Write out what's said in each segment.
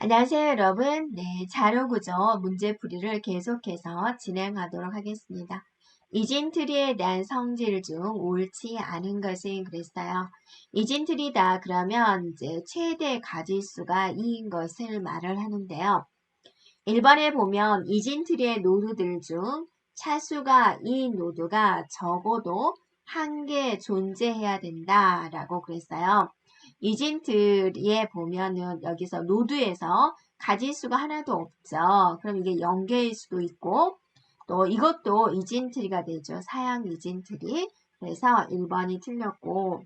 안녕하세요, 여러분. 네, 자료구조 문제풀이를 계속해서 진행하도록 하겠습니다. 이진트리에 대한 성질 중 옳지 않은 것은 그랬어요. 이진트리다 그러면 이제 최대 가지수가 2인 것을 말을 하는데요. 1번에 보면 이진트리의 노드들 중 차수가 2인 노드가 적어도 한 개 존재해야 된다라고 그랬어요. 이진트리에 보면은 여기서 노드에서 가지수가 하나도 없죠. 그럼 이게 0개일 수도 있고 또 이것도 이진트리가 되죠. 사양 이진트리. 그래서 1번이 틀렸고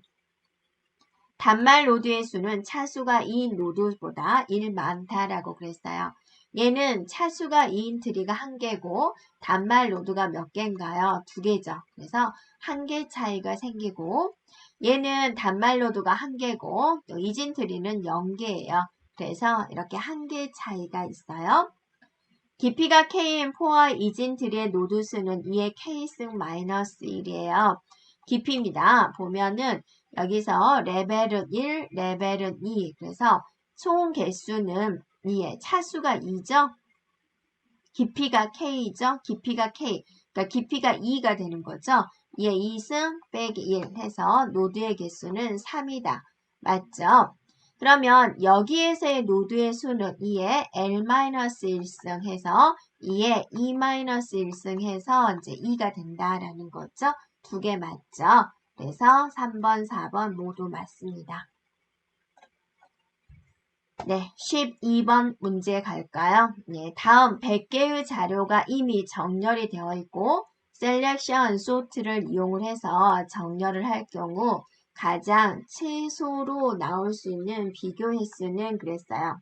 단말 노드의 수는 차수가 2인 노드보다 1 많다라고 그랬어요. 얘는 차수가 2인 트리가 한 개고 단말 노드가 몇 개인가요? 두 개죠. 그래서 한 개 차이가 생기고 얘는 단말 노드가 한 개고 또 이진 트리는 0개예요. 그래서 이렇게 한 개 차이가 있어요. 깊이가 K인 포와 이진 트리의 노드 수는 2의 K승 마이너스 1이에요. 깊이입니다. 보면은 여기서 레벨은 1, 레벨은 2. 그래서 총 개수는 2에 차수가 2죠. 깊이가 K죠. 깊이가 K. 그러니까 깊이가 2가 되는 거죠. 2의 2승 빼기 1 해서 노드의 개수는 3이다. 맞죠? 그러면 여기에서의 노드의 수는 2의 L-1승 해서 2의 2-1승 해서 이제 2가 된다라는 거죠. 두 개 맞죠? 그래서 3번, 4번 모두 맞습니다. 네, 12번 문제 갈까요? 네, 다음 100개의 자료가 이미 정렬이 되어 있고 셀렉션 소트를 이용을 해서 정렬을 할 경우 가장 최소로 나올 수 있는 비교 횟수는 그랬어요.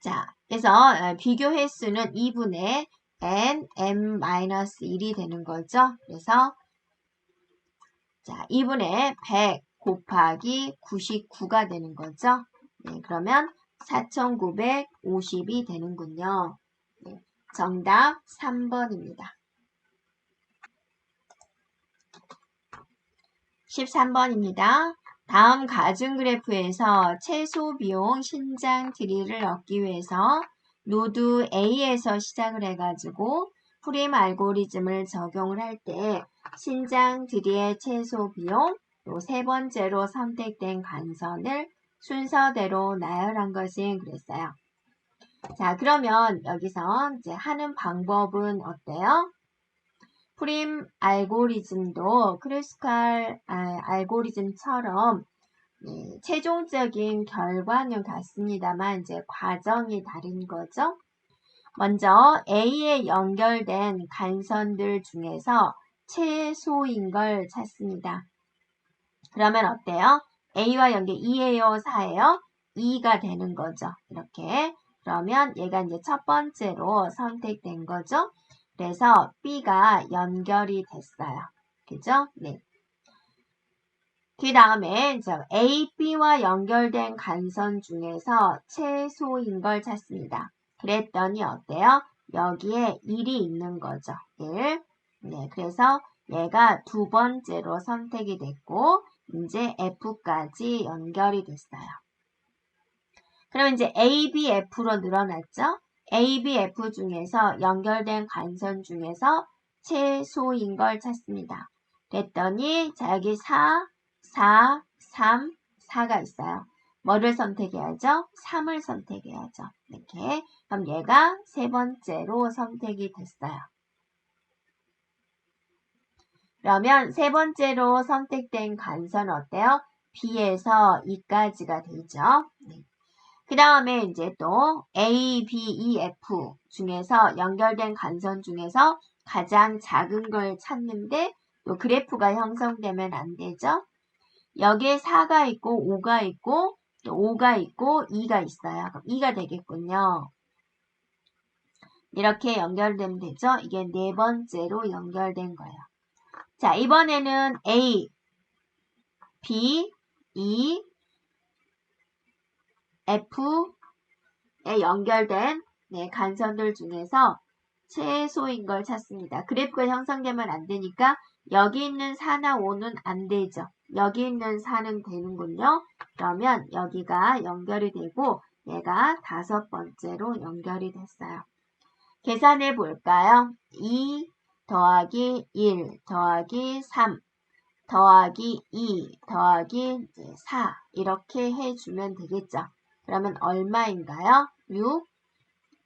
자, 그래서 어, 비교 횟수는 2분의 n, m-1이 되는 거죠. 그래서 자, 2분의 100 곱하기 99가 되는 거죠. 네, 그러면 4950이 되는군요. 네, 정답 3번입니다. 13번입니다. 다음 가중 그래프에서 최소 비용 신장 트리를 얻기 위해서 노드 A에서 시작을 해가지고 프림 알고리즘을 적용을 할 때 신장 트리의 최소 비용 또 세 번째로 선택된 간선을 순서대로 나열한 것이 그랬어요. 자, 그러면 여기서 이제 하는 방법은 어때요? 프림 알고리즘도 크루스칼 아, 알고리즘처럼 네, 최종적인 결과는 같습니다만 이제 과정이 다른 거죠. 먼저 A에 연결된 간선들 중에서 최소인 걸 찾습니다. 그러면 어때요? A와 연계 2예요, 4예요? 2가 되는 거죠. 이렇게. 그러면 얘가 이제 첫 번째로 선택된 거죠. 그래서 B가 연결이 됐어요. 그죠? 네. 그 다음에 A, B와 연결된 간선 중에서 최소인 걸 찾습니다. 그랬더니 어때요? 여기에 1이 있는 거죠. 1. 네, 그래서 얘가 두 번째로 선택이 됐고 이제 F까지 연결이 됐어요. 그럼 이제 A, B, F로 늘어났죠? A, B, F 중에서 연결된 간선 중에서 최소인 걸 찾습니다. 그랬더니 자 여기 4, 4, 3, 4가 있어요. 뭐를 선택해야죠? 3을 선택해야죠. 이렇게. 그럼 얘가 세 번째로 선택이 됐어요. 그러면 세 번째로 선택된 간선 어때요? B에서 2까지가 되죠. 네. 그 다음에 이제 또 A, B, E, F 중에서 연결된 간선 중에서 가장 작은 걸 찾는데 또 그래프가 형성되면 안 되죠. 여기에 4가 있고 5가 있고 또 5가 있고 2가 있어요. 그럼 2가 되겠군요. 이렇게 연결되면 되죠. 이게 네 번째로 연결된 거예요. 자, 이번에는 A, B, E, F에 연결된 네, 간선들 중에서 최소인 걸 찾습니다. 그래프가 형성되면 안 되니까 여기 있는 4나 5는 안 되죠. 여기 있는 4는 되는군요. 그러면 여기가 연결이 되고 얘가 다섯 번째로 연결이 됐어요. 계산해 볼까요? 2 더하기 1 더하기 3 더하기 2 더하기 4 이렇게 해주면 되겠죠. 그러면 얼마인가요? 6,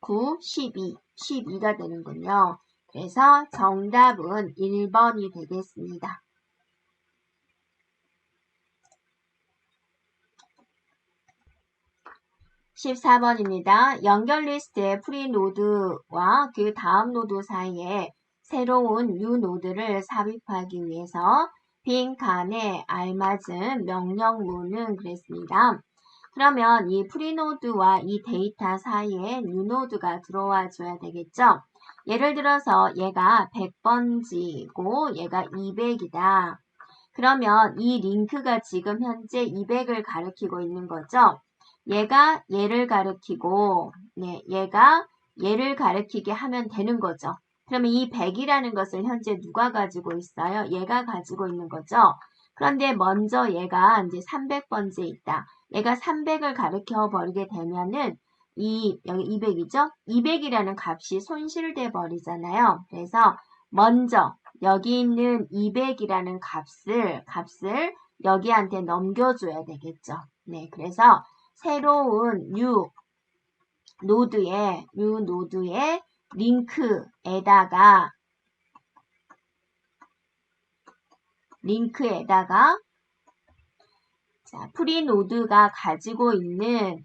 9, 12, 12가 되는군요. 그래서 정답은 1번이 되겠습니다. 14번입니다. 연결 리스트의 프리 노드와 그 다음 노드 사이에 새로운 new 노드를 삽입하기 위해서 빈 칸에 알맞은 명령문은 그랬습니다. 그러면 이 프리노드와 이 데이터 사이에 뉴노드가 들어와 줘야 되겠죠? 예를 들어서 얘가 100번지고 얘가 200이다. 그러면 이 링크가 지금 현재 200을 가리키고 있는 거죠? 얘가 얘를 가리키고 네, 얘가 얘를 가리키게 하면 되는 거죠. 그러면 이 100이라는 것을 현재 누가 가지고 있어요? 얘가 가지고 있는 거죠. 그런데 먼저 얘가 이제 300번째 있다. 얘가 300을 가르켜 버리게 되면은 이 여기 200이죠? 200이라는 값이 손실돼 버리잖아요. 그래서 먼저 여기 있는 200이라는 값을 값을 여기한테 넘겨줘야 되겠죠. 네, 그래서 새로운 new 노드에 new 노드에 링크에다가 링크에다가 자, 프리노드가 가지고 있는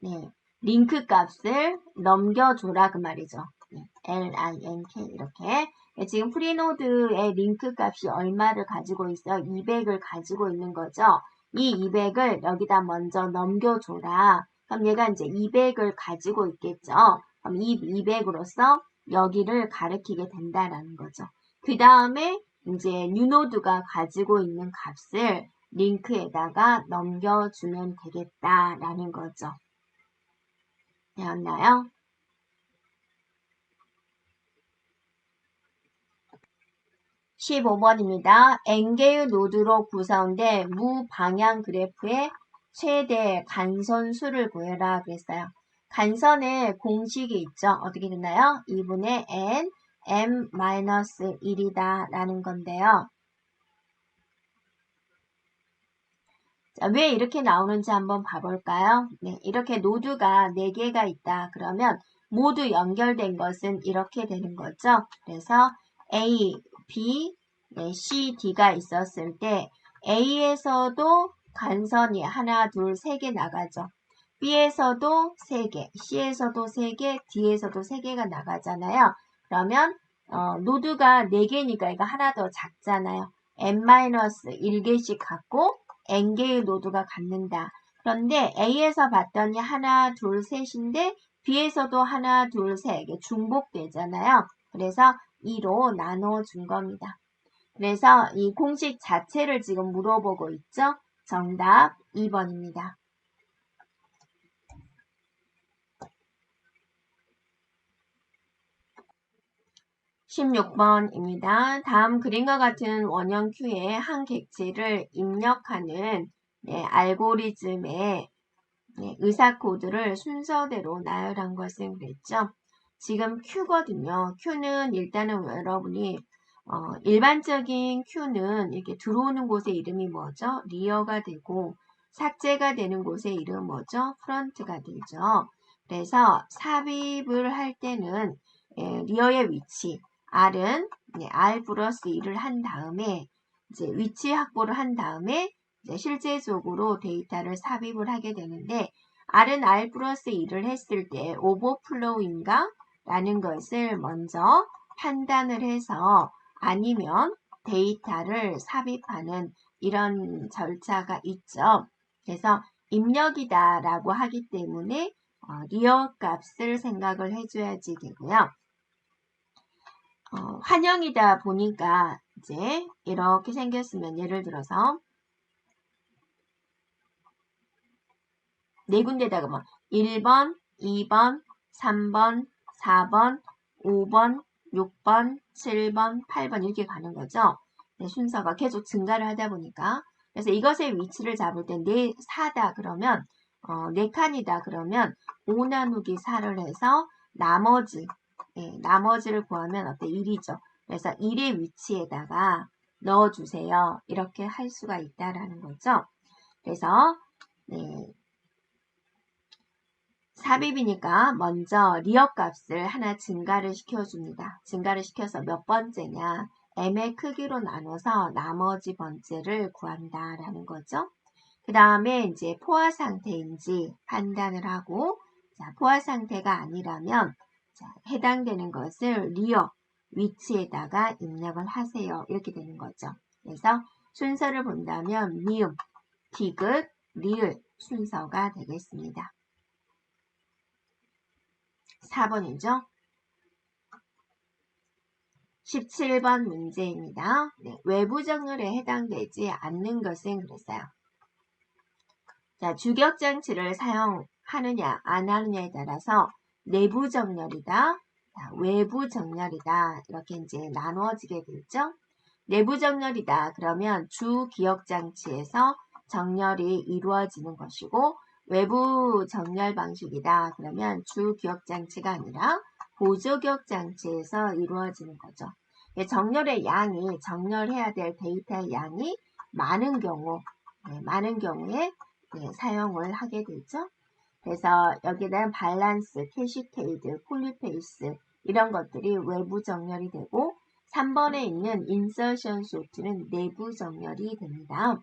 네, 링크 값을 넘겨줘라 그 말이죠. 네, link 이렇게 네, 지금 프리노드의 링크 값이 얼마를 가지고 있어요? 200을 가지고 있는 거죠. 이 200을 여기다 먼저 넘겨줘라. 그럼 얘가 이제 200을 가지고 있겠죠. 그럼 이 200으로서 여기를 가리키게 된다라는 거죠. 그 다음에 이제 뉴노드가 가지고 있는 값을 링크에다가 넘겨주면 되겠다라는 거죠. 되었나요? (15번입니다) 엔게의 노드로 구성된 무방향 그래프의 최대 간선수를 구해라 그랬어요. 간선에 공식이 있죠. 어떻게 됐나요? 2분의 n m-1이다 라는 건데요. 자, 왜 이렇게 나오는지 한번 봐볼까요? 네, 이렇게 노드가 4개가 있다. 그러면 모두 연결된 것은 이렇게 되는 거죠. 그래서 A, B, 네, C, D가 있었을 때 A에서도 간선이 하나, 둘, 세 개 나가죠. B에서도 3개, C에서도 3개, D에서도 3개가 나가잖아요. 그러면 어, 노드가 4개니까 이거 하나 더 작잖아요. n-1개씩 갖고 n개의 노드가 갖는다. 그런데 A에서 봤더니 하나, 둘, 셋인데 B에서도 하나, 둘, 셋 중복되잖아요. 그래서 2로 나눠준 겁니다. 그래서 이 공식 자체를 지금 물어보고 있죠. 정답 2번입니다. 16번입니다. 다음 그림과 같은 원형 큐에 한 객체를 입력하는 네, 알고리즘의 네, 의사 코드를 순서대로 나열한 것은 그랬죠. 지금 Q거든요. Q는 일단은 여러분이 어, 일반적인 Q는 이렇게 들어오는 곳의 이름이 뭐죠? 리어가 되고 삭제가 되는 곳의 이름 뭐죠? 프런트가 되죠. 그래서 삽입을 할 때는 예, 리어의 위치, R은 R 플러스 1을 한 다음에 이제 위치 확보를 한 다음에 이제 실제적으로 데이터를 삽입을 하게 되는데 R은 R 플러스 1을 했을 때 오버플로우인가? 라는 것을 먼저 판단을 해서 아니면 데이터를 삽입하는 이런 절차가 있죠. 그래서 입력이다 라고 하기 때문에 어, 리어 값을 생각을 해줘야지 되고요. 어, 환영이다 보니까 이제 이렇게 생겼으면 예를 들어서 네 군데다가 뭐 1번, 2번, 3번, 4번, 5번, 6번, 7번, 8번 이렇게 가는 거죠. 네, 순서가 계속 증가를 하다 보니까 그래서 이것의 위치를 잡을 때네 사다 그러면 어, 네 칸이다 그러면 5 나누기 4를 해서 나머지 예, 나머지를 구하면 어때 1이죠. 그래서 1의 위치에다가 넣어주세요. 이렇게 할 수가 있다라는 거죠. 그래서 네, 삽입이니까 먼저 리어 값을 하나 증가를 시켜줍니다. 증가를 시켜서 몇 번째냐 m의 크기로 나눠서 나머지 번째를 구한다라는 거죠. 그 다음에 이제 포화 상태인지 판단을 하고 자, 포화 상태가 아니라면 자, 해당되는 것을 리어 위치에다가 입력을 하세요. 이렇게 되는 거죠. 그래서 순서를 본다면 미음, 디귿, 리을 순서가 되겠습니다. 4번이죠. 17번 문제입니다. 네, 외부 정렬에 해당되지 않는 것은 그랬어요. 자, 주격장치를 사용하느냐 안 하느냐에 따라서 내부 정렬이다, 자, 외부 정렬이다 이렇게 이제 나누어지게 되죠. 내부 정렬이다 그러면 주 기억 장치에서 정렬이 이루어지는 것이고 외부 정렬 방식이다 그러면 주 기억 장치가 아니라 보조 기억 장치에서 이루어지는 거죠. 정렬의 양이 정렬해야 될 데이터의 양이 많은 경우 네, 많은 경우에 네, 사용을 하게 되죠. 그래서 여기는 밸런스, 캐시케이드, 폴리페이스 이런 것들이 외부 정렬이 되고 3번에 있는 인서션 소트는 내부 정렬이 됩니다.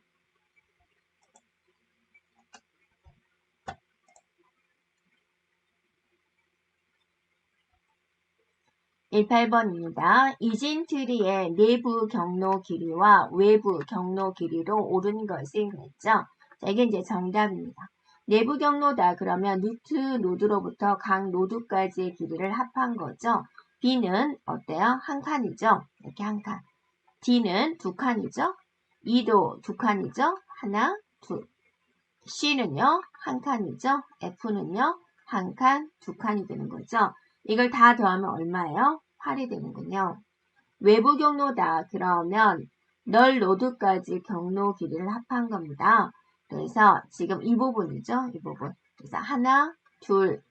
18번입니다. 이진 트리의 내부 경로 길이와 외부 경로 길이로 오른 것이 그랬죠. 자, 이게 이제 정답입니다. 내부 경로다 그러면 루트 노드로부터 각 노드까지의 길이를 합한 거죠. B는 어때요? 한 칸이죠. 이렇게 한 칸. D는 두 칸이죠. E도 두 칸이죠. 하나, 둘. C는요, 한 칸이죠. F는요, 한 칸, 두 칸이 되는 거죠. 이걸 다 더하면 얼마예요? 8이 되는군요. 외부 경로다. 그러면 널 노드까지 경로 길이를 합한 겁니다. 그래서 지금 이 부분이죠. 이 부분. 그래서 하나, 둘,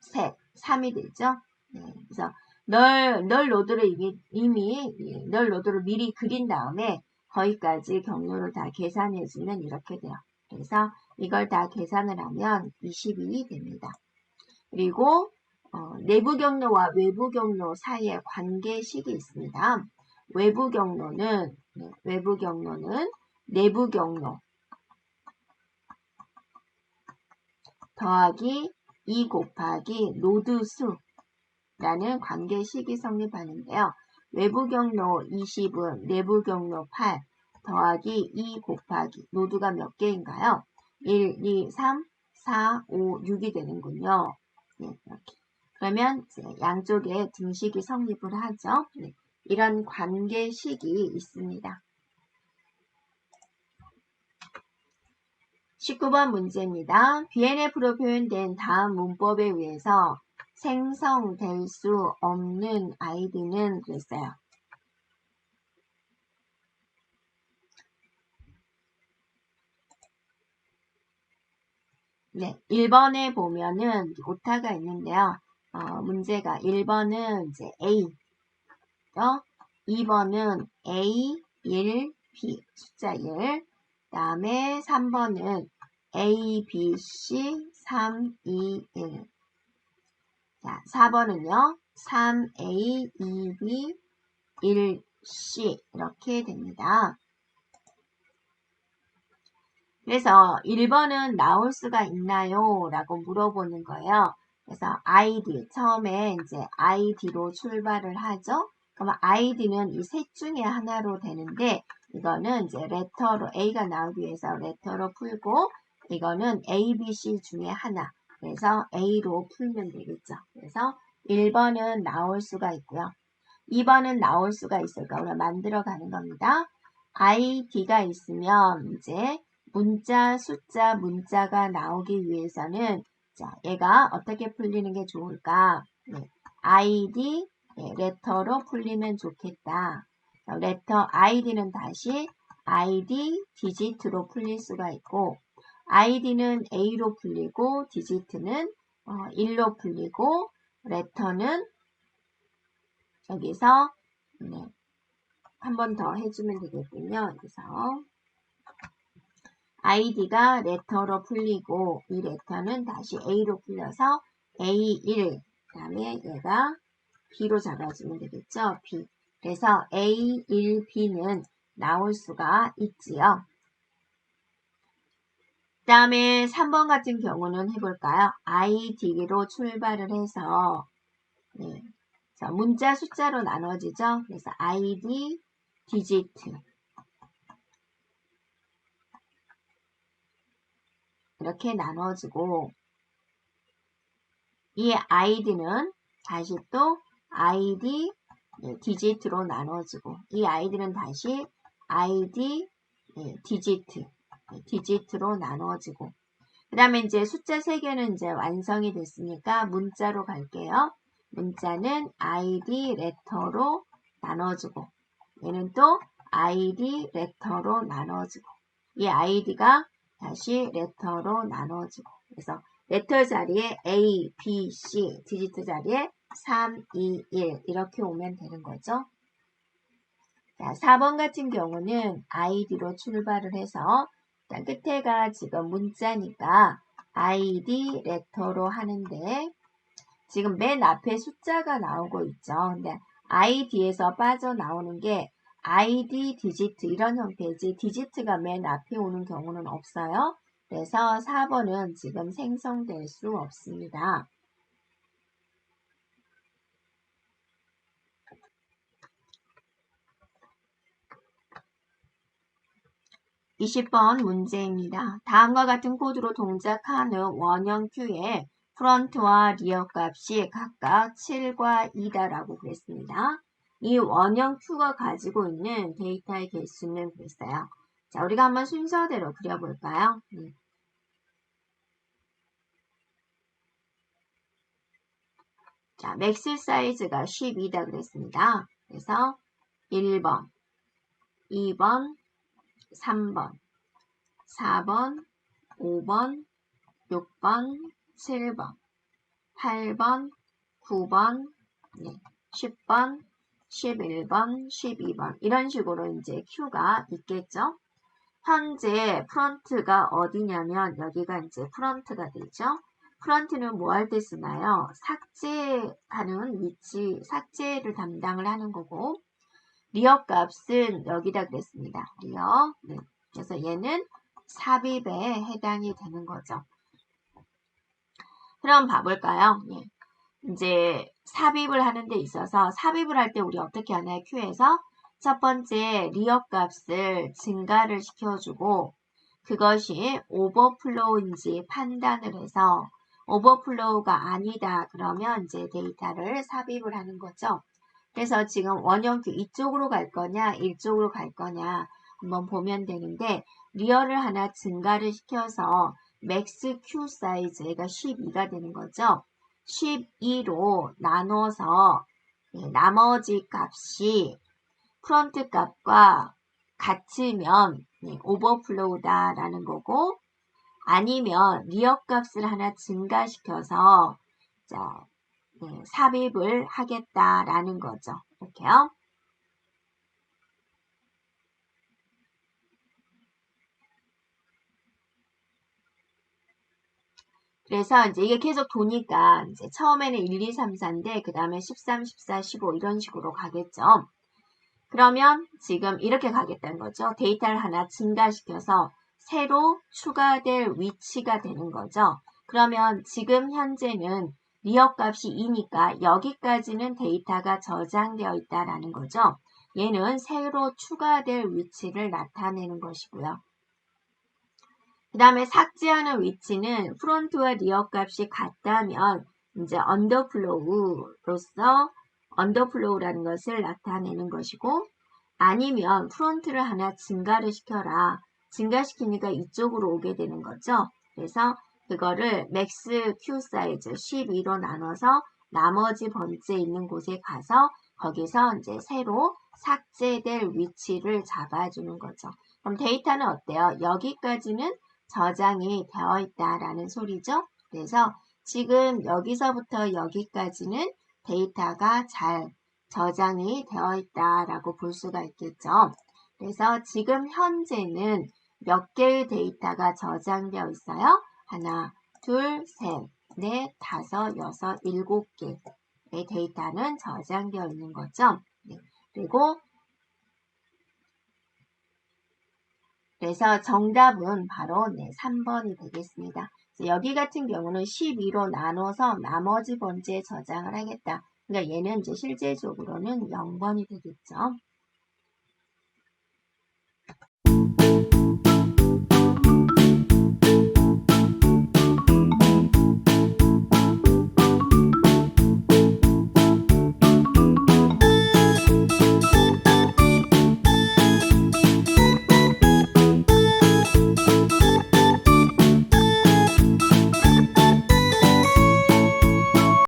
셋, 3이 되죠. 네, 그래서 널, 널 노드를 이미, 이미 널 노드를 미리 그린 다음에 거기까지 경로를 다 계산해주면 이렇게 돼요. 그래서 이걸 다 계산을 하면 22이 됩니다. 그리고 어, 내부 경로와 외부 경로 사이에 관계식이 있습니다. 외부 경로는 네, 외부 경로는 내부 경로 더하기 2 곱하기 로드 수 라는 관계식이 성립하는데요. 외부 경로 20은 내부 경로 8 더하기 2 곱하기 노드가 몇 개인가요? 1, 2, 3, 4, 5, 6이 되는군요. 네, 이렇게. 그러면 양쪽에 등식이 성립을 하죠. 네, 이런 관계식이 있습니다. 19번 문제입니다. BNF로 표현된 다음 문법에 의해서 생성될 수 없는 아이디는 그랬어요. 네, 1번에 보면은 오타가 있는데요. 어, 문제가 1번은 이제 A, 어? 2번은 A, 1, B, 숫자 1, 다음에 3번은 A, B, C, 3, 2, 1. 자, 4번은요. 3A, 2B, 1C 이렇게 됩니다. 그래서 1번은 나올 수가 있나요? 라고 물어보는 거예요. 그래서 ID 처음에 이제 ID로 출발을 하죠. 그러면 ID는 이 셋 중에 하나로 되는데 이거는 이제 레터로 A가 나오기 위해서 레터로 풀고 이거는 A, B, C 중에 하나. 그래서 A로 풀면 되겠죠. 그래서 1번은 나올 수가 있고요. 2번은 나올 수가 있을까? 우리가 만들어 가는 겁니다. ID가 있으면 이제 문자, 숫자, 문자가 나오기 위해서는 자, 얘가 어떻게 풀리는 게 좋을까? 네, ID, 네, 레터로 풀리면 좋겠다. 레터 id는 다시 id 디지트로 풀릴 수가 있고 id는 a로 풀리고 디지트는 어, 1로 풀리고 레터는 여기서 네, 한 번 더 해주면 되겠군요. 그래서 id가 레터로 풀리고 이 레터는 다시 a로 풀려서 a1 그 다음에 얘가 b로 잡아주면 되겠죠. b 그래서 a1b는 나올 수가 있지요. 그 다음에 3번 같은 경우는 해볼까요? id로 출발을 해서 네. 자, 문자 숫자로 나눠지죠. 그래서 id 디지트 이렇게 나눠지고 이 id는 다시 또 id 네, 디지트로 나눠지고 이 아이들은 다시 id 네, 디지트 네, 디지트로 나누어지고 그 다음에 이제 숫자 3개는 이제 완성이 됐으니까 문자로 갈게요. 문자는 id 레터로 나눠주고 얘는 또 id 레터로 나눠주고 이 id가 다시 레터로 나눠주고 그래서 레터 자리에 A, B, C 디지트 자리에 3, 2, 1 이렇게 오면 되는 거죠. 자, 4번 같은 경우는 id로 출발을 해서 일단 끝에가 지금 문자니까 id 레터로 하는데 지금 맨 앞에 숫자가 나오고 있죠. 근데 id에서 빠져나오는 게 id 디지트 이런 형태지 디지트가 맨 앞에 오는 경우는 없어요. 그래서 4번은 지금 생성될 수 없습니다. (20번) 문제입니다. 다음과 같은 코드로 동작하는 원형 큐의 프런트와 리어 값이 각각 7과 2다라고 그랬습니다. 이 원형 큐가 가지고 있는 데이터의 개수는 그랬어요. 자, 우리가 한번 순서대로 그려볼까요? 음. 자, 맥스 사이즈가 12다 그랬습니다. 그래서 1번, 2번, 3번, 4번, 5번, 6번, 7번, 8번, 9번, 네, 10번, 11번, 12번 이런 식으로 이제 큐가 있겠죠. 현재 프런트가 어디냐면 여기가 이제 프런트가 되죠. 프런트는 뭐 할 때 쓰나요? 삭제하는 위치, 삭제를 담당을 하는 거고 리어 값은 여기다 그랬습니다. 리어. 네. 그래서 얘는 삽입에 해당이 되는 거죠. 그럼 봐볼까요? 예. 이제 삽입을 하는 데 있어서 삽입을 할 때 우리 어떻게 하나요? 큐에서 첫 번째 리어 값을 증가를 시켜주고 그것이 오버플로우인지 판단을 해서 오버플로우가 아니다 그러면 이제 데이터를 삽입을 하는 거죠. 그래서 지금 원형규 이쪽으로 갈 거냐 이쪽으로 갈 거냐 한번 보면 되는데 리얼을 하나 증가를 시켜서 맥스 큐 사이즈가 12가 되는 거죠. 12로 나눠서 예, 나머지 값이 프런트 값과 같으면 예, 오버플로우다라는 거고 아니면 리어 값을 하나 증가시켜서 자, 네, 삽입을 하겠다라는 거죠. 이렇게요. 그래서 이제 이게 계속 도니까 이제 처음에는 1, 2, 3, 4인데 그 다음에 13, 14, 15 이런 식으로 가겠죠. 그러면 지금 이렇게 가겠다는 거죠. 데이터를 하나 증가시켜서 새로 추가될 위치가 되는 거죠. 그러면 지금 현재는 리어 값이 2니까 여기까지는 데이터가 저장되어 있다라는 거죠. 얘는 새로 추가될 위치를 나타내는 것이고요. 그 다음에 삭제하는 위치는 프론트와 리어 값이 같다면 이제 언더플로우로서 언더플로우라는 것을 나타내는 것이고 아니면 프론트를 하나 증가를 시켜라. 증가시키니까 이쪽으로 오게 되는 거죠. 그래서 그거를 맥스 큐 사이즈 12로 나눠서 나머지 번째 있는 곳에 가서 거기서 이제 새로 삭제될 위치를 잡아주는 거죠. 그럼 데이터는 어때요? 여기까지는 저장이 되어 있다라는 소리죠. 그래서 지금 여기서부터 여기까지는 데이터가 잘 저장이 되어 있다라고 볼 수가 있겠죠. 그래서 지금 현재는 몇 개의 데이터가 저장되어 있어요? 하나, 둘, 셋, 넷, 다섯, 여섯, 일곱 개의 데이터는 저장되어 있는 거죠. 네. 그리고 그래서 정답은 바로 네, 3번이 되겠습니다. 여기 같은 경우는 12로 나눠서 나머지 번째에 저장을 하겠다. 그러니까 얘는 이제 실제적으로는 0번이 되겠죠.